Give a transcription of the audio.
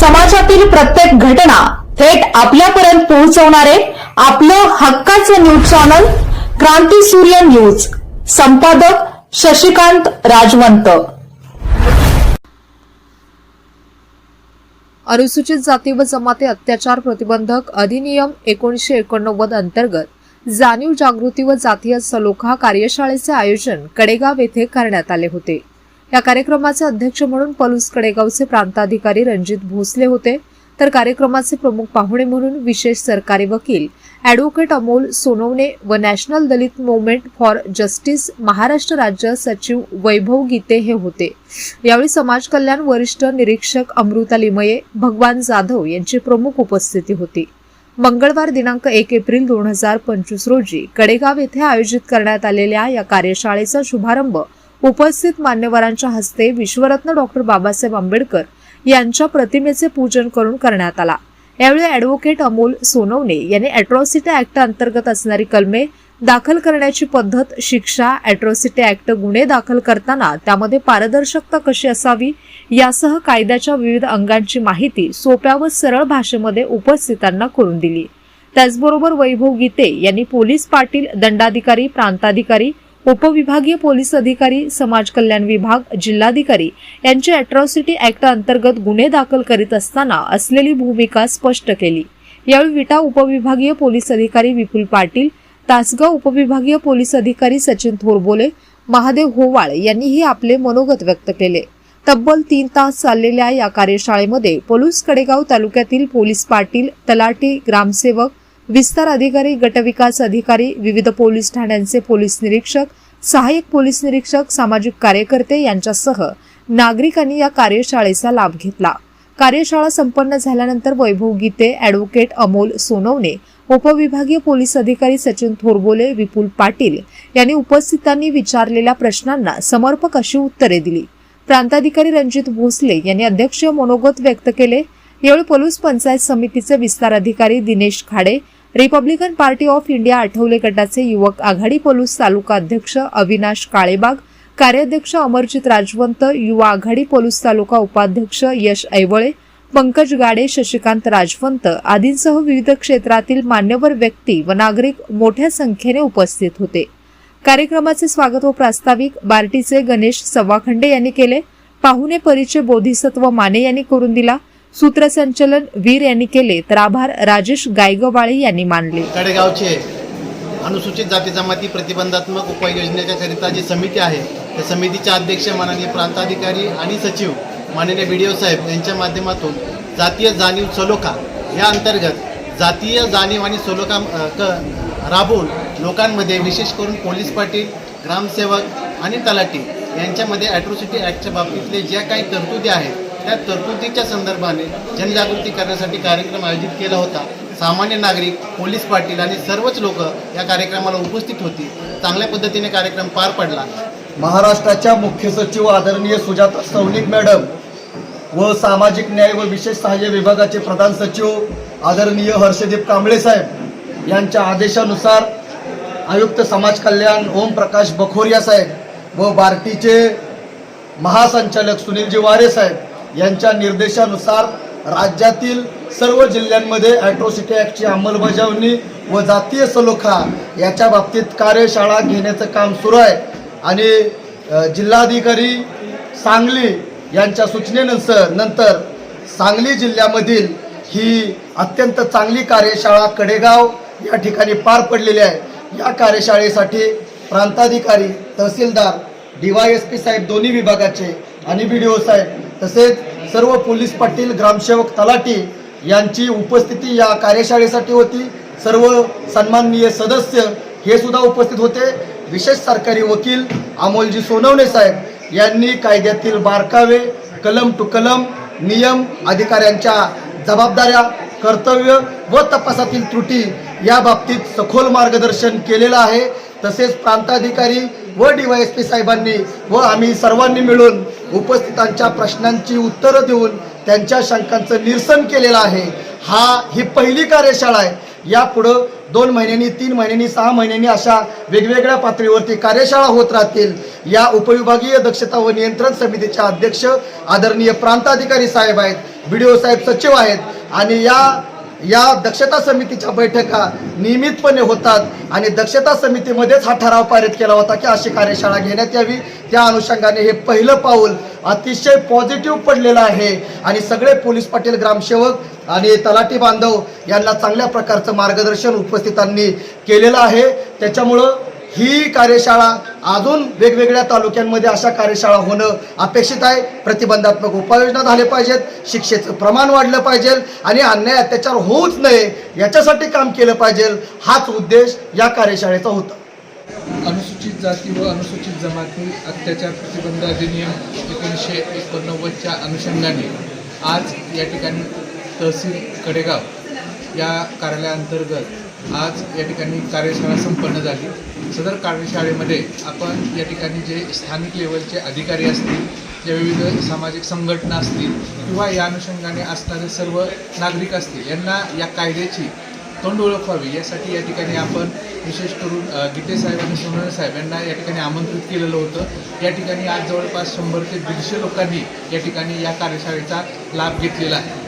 समाजातील प्रत्येक घटना थेट आपल्यापर्यंत पोहोचवणारे आपलं हक्काचं न्यूज चॅनल क्रांती सूर्य न्यूज. संपादक शशिकांत राजवंत. अनुसूचित जाती व जमाती अत्याचार प्रतिबंधक अधिनियम एकोणीशे एकोणनव्वद अंतर्गत जाणीव जागृती व जातीय सलोखा कार्यशाळेचे आयोजन कडेगाव येथे करण्यात आले होते. या कार्यक्रमाचे अध्यक्ष म्हणून पलूस कडेगावचे प्रांताधिकारी रणजित भोसले होते. तर कार्यक्रमाचे प्रमुख पाहुणे म्हणून विशेष सरकारी वकील अॅडव्होकेट अमोल सोनवणे व national Dalit movement for justice Maharashtra राज्य सचिव वैभव गीते हे होते. यावेळी समाज कल्याण वरिष्ठ निरीक्षक अमृता लिमये भगवान जाधव यांची प्रमुख उपस्थिती होती. मंगळवार दिनांक एक एप्रिल दोन हजार पंचवीस रोजी कडेगाव येथे आयोजित करण्यात आलेल्या या कार्यशाळेचा शुभारंभ उपस्थित मान्यवरांच्या हस्ते विश्वरत्न डॉक्टर बाबासाहेब आंबेडकर यांच्या प्रतिमेचे पूजन करून करण्यात आला. यावेळी अॅडव्होकेट अमोल सोनवणे यांनी अॅट्रॉसिटी ऍक्ट अंतर्गत असणारी कलमे दाखल करण्याची पद्धत शिक्षा अॅट्रॉसिटी ऍक्ट गुन्हे दाखल करताना त्यामध्ये पारदर्शकता कशी असावी यासह कायद्याच्या विविध अंगांची माहिती सोप्या व सरळ भाषेमध्ये उपस्थितांना करून दिली. त्याचबरोबर वैभव गीते यांनी पोलीस पाटील दंडाधिकारी प्रांताधिकारी उपविभागीय पोलीस अधिकारी समाज कल्याण विभाग जिल्हाधिकारी यांची अॅट्रॉसिटी ऍक्ट अंतर्गत गुन्हे दाखल करीत असताना असलेली भूमिका स्पष्ट केली. यावेळी विटा उपविभागीय पोलीस अधिकारी विपुल पाटील तासगाव उपविभागीय पोलीस अधिकारी सचिन थोरबोले महादेव होवाळ यांनीही आपले मनोगत व्यक्त केले. तब्बल तीन तास चाललेल्या या कार्यशाळेमध्ये पलूस कडेगाव तालुक्यातील पोलीस पाटील तलाठी ग्रामसेवक विस्तार अधिकारी गटविकास अधिकारी विविध पोलीस ठाण्यांचे पोलीस निरीक्षक सहाय्यक पोलीस निरीक्षक सामाजिक कार्यकर्ते यांच्यासह नागरिकांनी या कार्यशाळेचा लाभ घेतला. कार्यशाळा संपन्न झाल्यानंतर वैभव गीते अॅडव्होकेट अमोल सोनवणे उपविभागीय पोलीस अधिकारी सचिन थोरबोले विपुल पाटील यांनी उपस्थितांनी विचारलेल्या प्रश्नांना समर्पक अशी उत्तरे दिली. प्रांताधिकारी रणजित भोसले यांनी अध्यक्षीय मनोगत व्यक्त केले. यावेळी पलूस पंचायत समितीचे विस्तार अधिकारी Dinesh Khade Republican Party of India Athawale गटाचे युवक आघाडी पोलूस तालुका अध्यक्ष अविनाश काळेबाग कार्याध्यक्ष अमरजित राजवंत युवा आघाडी पोलूस तालुका उपाध्यक्ष यश ऐवळे पंकज गाडे शशिकांत राजवंत आदींसह विविध क्षेत्रातील मान्यवर व्यक्ती व नागरिक मोठ्या संख्येने उपस्थित होते. कार्यक्रमाचे स्वागत व प्रास्ताविक बार्टीचे गणेश सव्वाखंडे यांनी केले. पाहुणे परिचय बोधिसत्व माने यांनी करून दिला. सूत्रसंचलन वीर यांनी केले तर आभार राजेश गायगवाळे यांनी मानले. कडेगावचे अनुसूचित जाती जमाती प्रतिबंधात्मक उपाययोजनेच्या करिता जी समिती आहे त्या समितीचे अध्यक्ष माननीय प्रांताधिकारी आणि सचिव माननीय बी डी ओ साहेब यांच्या माध्यमातून जातीय जाणीव सलोखा या अंतर्गत जातीय जाणीव आणि सलोखा क राबवून लोकांमध्ये विशेष करून पोलीस पाटील ग्रामसेवक आणि तलाठी यांच्यामध्ये ॲट्रोसिटी ॲक्टच्या बाबतीतले ज्या काही तरतुदी आहेत त्या तरतुदीच्या संदर्भाने जनजागृती करण्यासाठी कार्यक्रम आयोजित केला होता. सामान्य नागरिक पोलीस पाटील आणि सर्वच लोक या कार्यक्रमाला उपस्थित होती. चांगल्या पद्धतीने कार्यक्रम पार पडला. महाराष्ट्राच्या मुख्य सचिव आदरणीय सुजाता सौनिक मॅडम व सामाजिक न्याय व विशेष सहाय्य विभागाचे प्रधान सचिव आदरणीय हर्षदीप कांबळे साहेब यांच्या आदेशानुसार आयुक्त समाज कल्याण ओम प्रकाश बखोरिया साहेब व बार्टीचे महासंचालक सुनीलजी वारे साहेब यांच्या निर्देशानुसार राज्यातील सर्व जिल्ह्यांमध्ये ॲट्रोसिटी ॲक्टची अंमलबजावणी व जातीय सलोखा याच्या बाबतीत कार्यशाळा घेण्याचं काम सुरू आहे. आणि जिल्हाधिकारी सांगली यांच्या सूचनेनुसार नंतर सांगली जिल्ह्यामधील ही अत्यंत चांगली कार्यशाळा कडेगाव या ठिकाणी पार पडलेली आहे. या कार्यशाळेसाठी प्रांताधिकारी तहसीलदार डी वाय एस पी साहेब दोन्ही विभागाचे आणि बी डी ओ साहेब तसेच सर्व पोलीस पाटील ग्रामसेवक तलाठी यांची उपस्थिती या कार्यशाळेसाठी होती. सर्व सन्माननीय सदस्य हे सुद्धा उपस्थित होते. विशेष सरकारी वकील अमोलजी सोनवणे साहेब यांनी कायद्यातील बारकावे कलम टू कलम नियम अधिकाऱ्यांच्या जबाबदाऱ्या कर्तव्य व तपासातील त्रुटी या बाबतीत सखोल मार्गदर्शन केलेलं आहे. तसेच प्रांताधिकारी व डी वाय एस पी साहेबांनी व आम्ही सर्वांनी मिळून उपस्थितांच्या प्रश्नांची उत्तरं देऊन त्यांच्या शंकांचं निरसन केलेलं आहे. हा ही पहिली कार्यशाळा आहे. यापुढं दोन महिन्यांनी तीन महिन्यांनी सहा महिन्यांनी अशा वेगवेगळ्या पातळीवरती कार्यशाळा होत राहतील. या उपविभागीय दक्षता व नियंत्रण समितीचे अध्यक्ष आदरणीय प्रांताधिकारी साहेब आहेत बी डी ओ साहेब सचिव आहेत आणि या या दक्षता समितीच्या बैठका नियमितपणे होतात आणि दक्षता समितीमध्येच हा ठराव पारित केला होता की अशी कार्यशाळा घेण्यात यावी. त्या अनुषंगाने हे पहिलं पाऊल अतिशय पॉझिटिव्ह पडलेलं आहे आणि सगळे पोलीस पाटील ग्रामसेवक आणि तलाठी बांधव यांना चांगल्या प्रकारचं मार्गदर्शन उपस्थितांनी केलेलं आहे. त्याच्यामुळं ही कार्यशाळा अजून वेगवेगळ्या तालुक्यांमध्ये अशा कार्यशाळा होणं अपेक्षित आहे. प्रतिबंधात्मक उपाययोजना झाल्या पाहिजेत शिक्षेचं प्रमाण वाढलं पाहिजे आणि अन्याय अत्याचार होऊच नये याच्यासाठी काम केलं पाहिजे. हाच उद्देश या कार्यशाळेचा होता. अनुसूचित जाती व अनुसूचित जमाती अत्याचार प्रतिबंध अधिनियम एकोणीसशे एकोणनव्वदच्या अनुषंगाने आज या ठिकाणी तहसील कडेगाव या कार्यालयाअंतर्गत आज या ठिकाणी कार्यशाळा संपन्न झाली. सदर कार्यशाळेमध्ये आपण या ठिकाणी जे स्थानिक लेवलचे अधिकारी असतील जे विविध सामाजिक संघटना असतील किंवा या अनुषंगाने असणारे सर्व नागरिक असतील यांना या कायद्याची तोंड ओळख व्हावी यासाठी या ठिकाणी आपण विशेष करून अ, गीते साहेब आणि सोनवणे साहेब यांना या ठिकाणी आमंत्रित केलेलं होतं. या ठिकाणी आज जवळपास शंभर ते दीडशे लोकांनी या ठिकाणी या कार्यशाळेचा लाभ घेतलेला आहे.